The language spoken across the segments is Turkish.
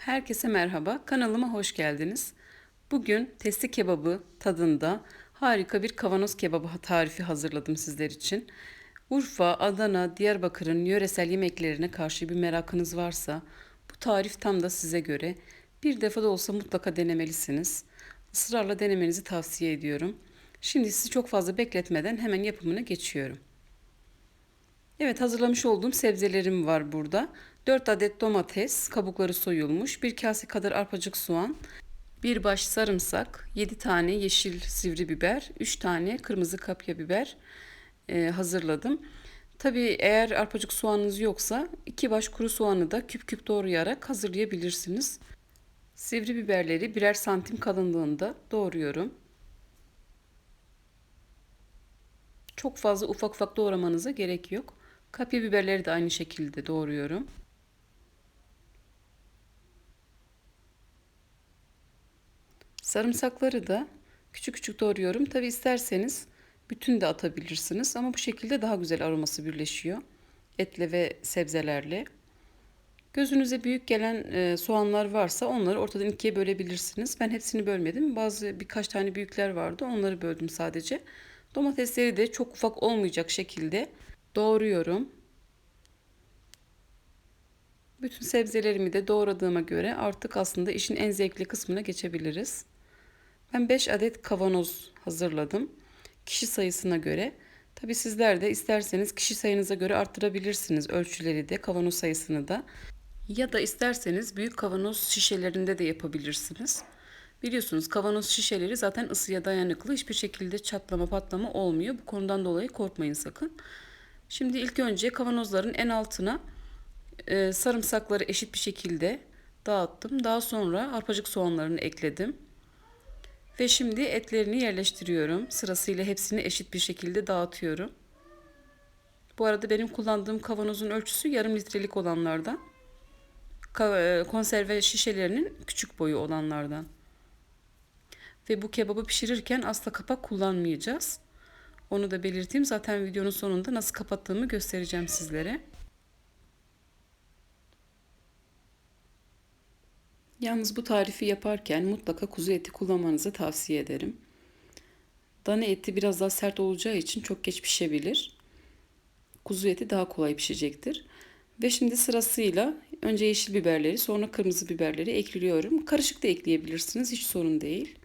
Herkese merhaba, kanalıma hoş geldiniz. Bugün testi kebabı tadında harika bir kavanoz kebabı tarifi hazırladım sizler için. Urfa, Adana, Diyarbakır'ın yöresel yemeklerine karşı bir merakınız varsa bu tarif tam da size göre. Bir defa da olsa mutlaka denemelisiniz. Israrla denemenizi tavsiye ediyorum. Şimdi sizi çok fazla bekletmeden hemen yapımına geçiyorum. Evet hazırlamış olduğum sebzelerim var burada. 4 adet domates, kabukları soyulmuş, 1 kase kadar arpacık soğan, 1 baş sarımsak, 7 tane yeşil sivri biber, 3 tane kırmızı kapya biber e, hazırladım. Tabii eğer arpacık soğanınız yoksa 2 baş kuru soğanı da küp küp doğrayarak hazırlayabilirsiniz. Sivri biberleri birer santim kalınlığında doğruyorum. Çok fazla ufak ufak doğramanıza gerek yok. Kapya biberleri de aynı şekilde doğruyorum. Sarımsakları da küçük küçük doğruyorum. Tabi isterseniz bütün de atabilirsiniz ama bu şekilde daha güzel aroması birleşiyor. Etle ve sebzelerle. Gözünüze büyük gelen e, soğanlar varsa onları ortadan ikiye bölebilirsiniz. Ben hepsini bölmedim. Bazı birkaç tane büyükler vardı. Onları böldüm sadece. Domatesleri de çok ufak olmayacak şekilde doğruyorum. Bütün sebzelerimi de doğradığıma göre artık aslında işin en zevkli kısmına geçebiliriz. Ben 5 adet kavanoz hazırladım. Kişi sayısına göre. Tabi sizler de isterseniz kişi sayınıza göre arttırabilirsiniz ölçüleri de kavanoz sayısını da. Ya da isterseniz büyük kavanoz şişelerinde de yapabilirsiniz. Biliyorsunuz kavanoz şişeleri zaten ısıya dayanıklı. Hiçbir şekilde çatlama patlama olmuyor. Bu konudan dolayı korkmayın sakın. Şimdi ilk önce kavanozların en altına e, sarımsakları eşit bir şekilde dağıttım. Daha sonra arpacık soğanlarını ekledim. Ve şimdi etlerini yerleştiriyorum. Sırasıyla hepsini eşit bir şekilde dağıtıyorum. Bu arada benim kullandığım kavanozun ölçüsü yarım litrelik olanlardan. E, konserve şişelerinin küçük boyu olanlardan. Ve bu kebabı pişirirken asla kapak kullanmayacağız. Onu da belirteyim. Zaten videonun sonunda nasıl kapattığımı göstereceğim sizlere. Yalnız bu tarifi yaparken mutlaka kuzu eti kullanmanızı tavsiye ederim. Dana eti biraz daha sert olacağı için çok geç pişebilir. Kuzu eti daha kolay pişecektir. Ve şimdi sırasıyla önce yeşil biberleri sonra kırmızı biberleri ekliyorum. Karışık da ekleyebilirsiniz hiç sorun değil.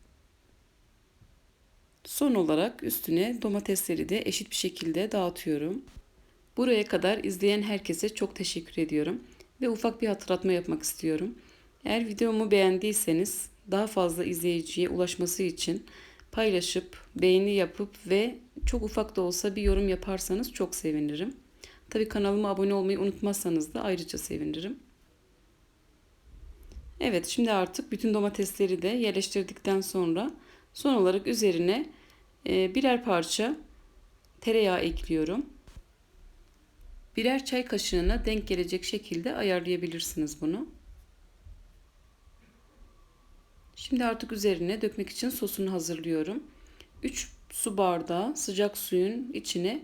Son olarak üstüne domatesleri de eşit bir şekilde dağıtıyorum. Buraya kadar izleyen herkese çok teşekkür ediyorum ve ufak bir hatırlatma yapmak istiyorum. Eğer videomu beğendiyseniz daha fazla izleyiciye ulaşması için paylaşıp, beğeni yapıp ve çok ufak da olsa bir yorum yaparsanız çok sevinirim. Tabii kanalıma abone olmayı unutmazsanız da ayrıca sevinirim. Evet şimdi artık bütün domatesleri de yerleştirdikten sonra son olarak üzerine birer parça tereyağı ekliyorum. Birer çay kaşığına denk gelecek şekilde ayarlayabilirsiniz bunu. Şimdi artık üzerine dökmek için sosunu hazırlıyorum. 3 su bardağı sıcak suyun içine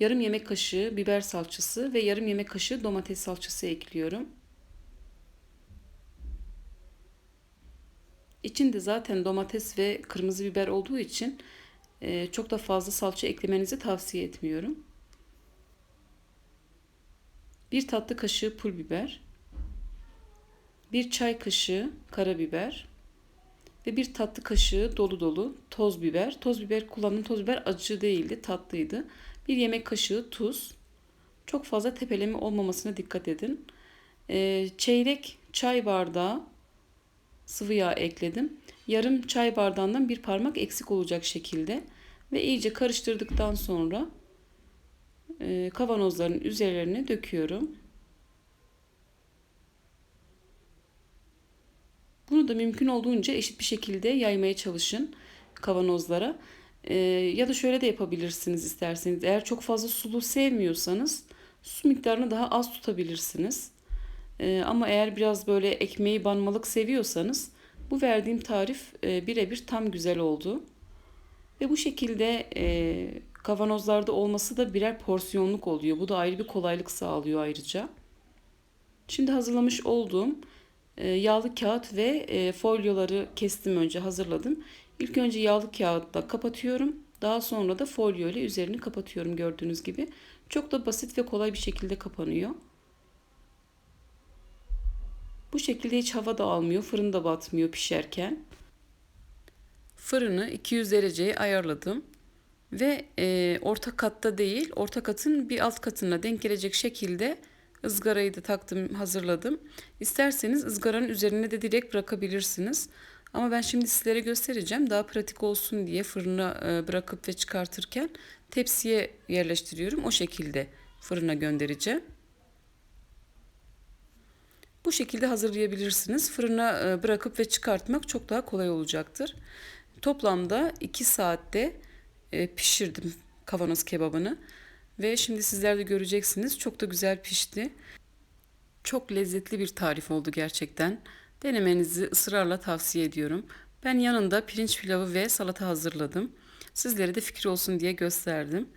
yarım yemek kaşığı biber salçası ve yarım yemek kaşığı domates salçası ekliyorum. İçinde zaten domates ve kırmızı biber olduğu için e, çok da fazla salça eklemenizi tavsiye etmiyorum. Bir tatlı kaşığı pul biber, bir çay kaşığı karabiber, ve bir tatlı kaşığı dolu dolu toz biber. Toz biber kullandığım toz biber acı değildi, tatlıydı. Bir yemek kaşığı tuz. Çok fazla tepeleme olmamasına dikkat edin. Ee, çeyrek çay bardağı sıvı yağ ekledim. Yarım çay bardağından bir parmak eksik olacak şekilde ve iyice karıştırdıktan sonra e, kavanozların üzerlerine döküyorum. Bunu da mümkün olduğunca eşit bir şekilde yaymaya çalışın kavanozlara. Ee, ya da şöyle de yapabilirsiniz isterseniz. Eğer çok fazla sulu sevmiyorsanız su miktarını daha az tutabilirsiniz. Ee, ama eğer biraz böyle ekmeği banmalık seviyorsanız bu verdiğim tarif e, birebir tam güzel oldu. Ve bu şekilde e, kavanozlarda olması da birer porsiyonluk oluyor. Bu da ayrı bir kolaylık sağlıyor ayrıca. Şimdi hazırlamış olduğum e, yağlı kağıt ve folyoları kestim önce hazırladım. İlk önce yağlı kağıtla kapatıyorum. Daha sonra da folyo ile üzerini kapatıyorum gördüğünüz gibi. Çok da basit ve kolay bir şekilde kapanıyor. Şekilde hiç hava da almıyor, fırın da batmıyor pişerken. Fırını 200 dereceye ayarladım ve e, orta katta değil, orta katın bir alt katına denk gelecek şekilde ızgarayı da taktım, hazırladım. İsterseniz ızgaranın üzerine de direkt bırakabilirsiniz. Ama ben şimdi sizlere göstereceğim. Daha pratik olsun diye fırına e, bırakıp ve çıkartırken tepsiye yerleştiriyorum. O şekilde fırına göndereceğim. Bu şekilde hazırlayabilirsiniz. Fırına e, bırakıp ve çıkartmak çok daha kolay olacaktır. Toplamda 2 saatte e, pişirdim kavanoz kebabını. Ve şimdi sizler de göreceksiniz. Çok da güzel pişti. Çok lezzetli bir tarif oldu gerçekten. Denemenizi ısrarla tavsiye ediyorum. Ben yanında pirinç pilavı ve salata hazırladım. Sizlere de fikir olsun diye gösterdim.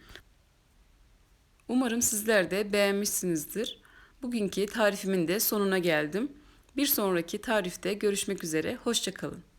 Umarım sizler de beğenmişsinizdir. Bugünkü tarifimin de sonuna geldim. Bir sonraki tarifte görüşmek üzere. Hoşçakalın.